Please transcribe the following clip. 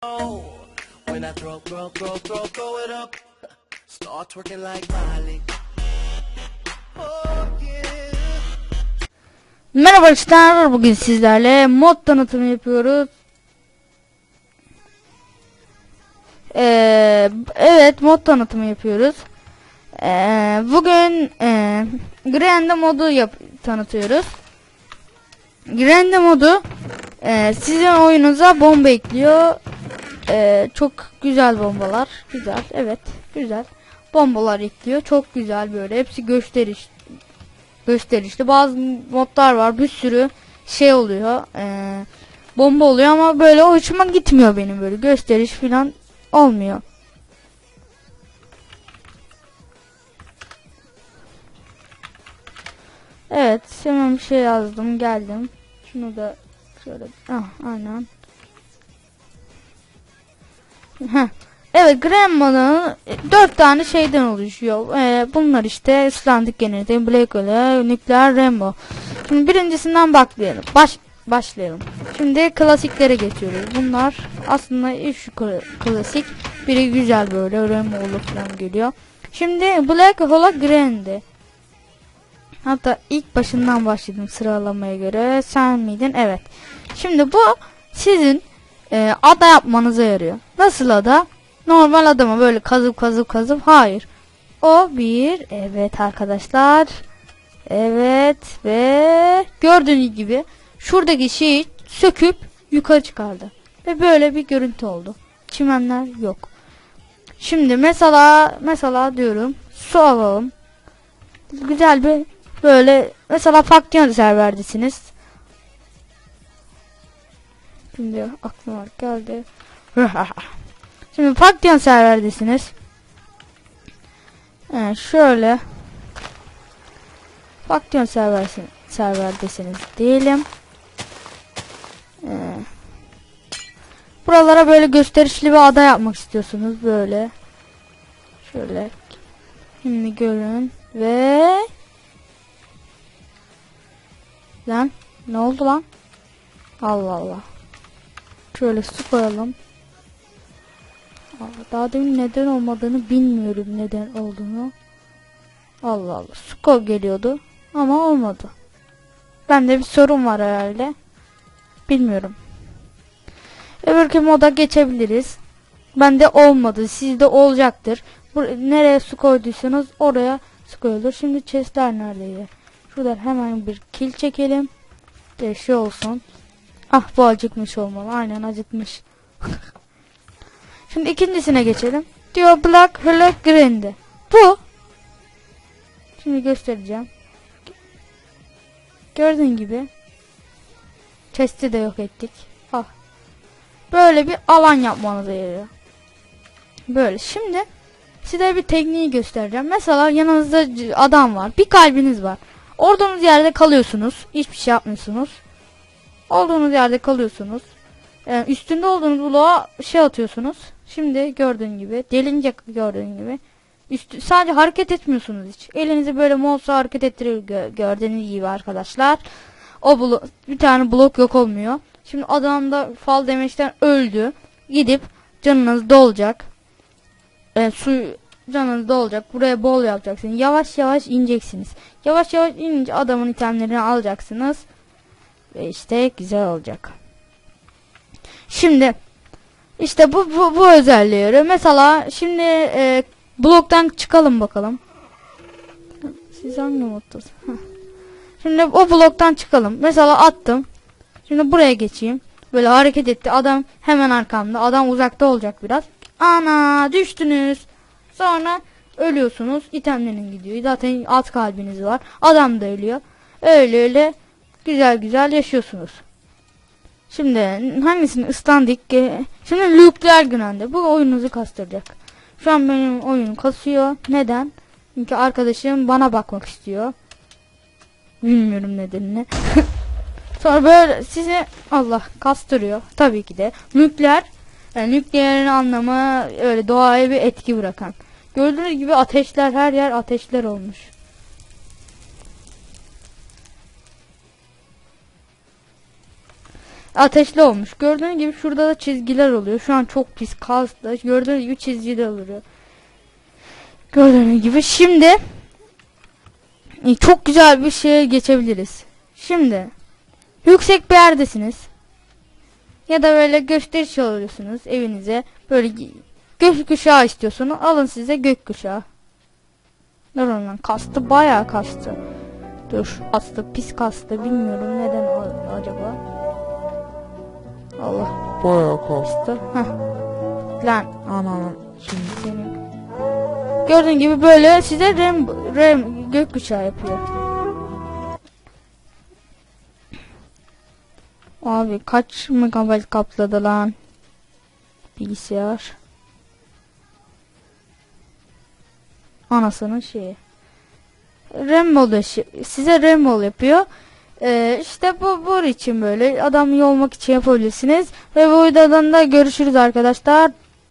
When I throw, throw, throw, throw, throw it up, start twerking like Miley. Oh yeah. Merhaba arkadaşlar bugün sizlerle mod tanıtımı yapıyoruz. Ee, evet mod tanıtımı yapıyoruz. Ee, bugün e, Grande modu yap tanıtıyoruz. Grande modu e, sizin oyunuza bomba ekliyor. Ee, çok güzel bombalar. Güzel evet güzel. Bombalar ekliyor. Çok güzel böyle. Hepsi gösteriş gösterişli. Bazı modlar var. Bir sürü şey oluyor. Ee, bomba oluyor ama böyle hoşuma gitmiyor benim böyle. Gösteriş falan olmuyor. Evet. Hemen bir şey yazdım. Geldim. Şunu da şöyle. Ah, aynen. Evet Grandma'nın dört tane şeyden oluşuyor. Ee, bunlar işte Icelandic Generator, Black Hole, Nuclear Rainbow. Şimdi birincisinden başlayalım. Baş, başlayalım. Şimdi klasiklere geçiyoruz. Bunlar aslında üç kla- klasik. Biri güzel böyle Rainbow'lu falan geliyor. Şimdi Black Hole Grande. Hatta ilk başından başladım sıralamaya göre. Sen miydin? Evet. Şimdi bu sizin e, ada yapmanıza yarıyor. Nasıl ada? Normal adamı böyle kazıp kazıp kazıp hayır. O bir evet arkadaşlar. Evet ve gördüğünüz gibi şuradaki şeyi söküp yukarı çıkardı. Ve böyle bir görüntü oldu. Çimenler yok. Şimdi mesela mesela diyorum su alalım. Güzel bir böyle mesela faktör serverdesiniz. Şimdi aklıma geldi. Şimdi Faktiyan serverdesiniz. Evet, şöyle Faktiyan serversin, serverdesiniz diyelim. Ee, buralara böyle gösterişli bir ada yapmak istiyorsunuz böyle. Şöyle. Şimdi görün ve lan ne oldu lan? Allah Allah. Şöyle su koyalım. Daha demin neden olmadığını bilmiyorum neden olduğunu. Allah Allah. Skor geliyordu ama olmadı. Bende bir sorun var herhalde. Bilmiyorum. Öbürkü moda geçebiliriz. Bende olmadı. Sizde olacaktır. Bur nereye su koyduysanız oraya su koyulur. Şimdi chestler neredeydi? Şurada hemen bir kil çekelim. De şey olsun. Ah bu acıkmış olmalı. Aynen acıkmış. Şimdi ikincisine geçelim. Diyor Black Hole Grande. Bu. Şimdi göstereceğim. Gördüğün gibi. Chest'i de yok ettik. Ah. Böyle bir alan yapmanıza yarıyor. Böyle. Şimdi size bir tekniği göstereceğim. Mesela yanınızda adam var. Bir kalbiniz var. Olduğunuz yerde kalıyorsunuz. Hiçbir şey yapmıyorsunuz. Olduğunuz yerde kalıyorsunuz. Yani üstünde olduğunuz bloğa şey atıyorsunuz. Şimdi gördüğün gibi delince gördüğün gibi üstü, sadece hareket etmiyorsunuz hiç. Elinizi böyle mouse'la hareket ettiriyor gö- gördüğünüz gibi arkadaşlar. O blo- bir tane blok yok olmuyor. Şimdi adam da fall demeçten öldü. Gidip canınız dolacak. E, su canınız dolacak. Buraya bol yapacaksınız. Yavaş yavaş ineceksiniz. Yavaş yavaş inince adamın itemlerini alacaksınız. Ve işte güzel olacak. Şimdi işte bu bu, bu özelliği. Mesela şimdi e, bloktan çıkalım bakalım. Siz hangi moddasınız? Şimdi o bloktan çıkalım. Mesela attım. Şimdi buraya geçeyim. Böyle hareket etti. Adam hemen arkamda. Adam uzakta olacak biraz. Ana düştünüz. Sonra ölüyorsunuz. İtemlerin gidiyor. Zaten alt kalbiniz var. Adam da ölüyor. Öyle öyle güzel güzel yaşıyorsunuz. Şimdi hangisini ıslandık? Şimdi Luke'ler gününde. Bu oyununuzu kastıracak. Şu an benim oyun kasıyor. Neden? Çünkü arkadaşım bana bakmak istiyor. Bilmiyorum nedenini. Sonra böyle sizi Allah kastırıyor. Tabii ki de. Nükleer. Yani nükleerin anlamı öyle doğaya bir etki bırakan. Gördüğünüz gibi ateşler her yer ateşler olmuş. Ateşli olmuş. Gördüğünüz gibi şurada da çizgiler oluyor. Şu an çok pis kastı. Gördüğünüz gibi çizgiler oluyor. Gördüğünüz gibi şimdi e, çok güzel bir şeye geçebiliriz. Şimdi yüksek bir yerdesiniz. Ya da böyle gösteriş alıyorsunuz evinize. Böyle gökkuşağı istiyorsunuz. Alın size gökkuşağı. Dur ondan kastı bayağı kastı. Dur kastı pis kastı bilmiyorum neden acaba. Allah Bayağı kastı. Lan Ananın şimdi. senin. Gördüğün gibi böyle size rem, rem gökkuşağı yapıyor. Abi kaç megabayt kapladı lan bilgisayar. Anasının şeyi. Remmol işi- size Remmol yapıyor. Ee, işte bu bu için böyle adam olmak için yapabilirsiniz. Ve bu videodan da görüşürüz arkadaşlar.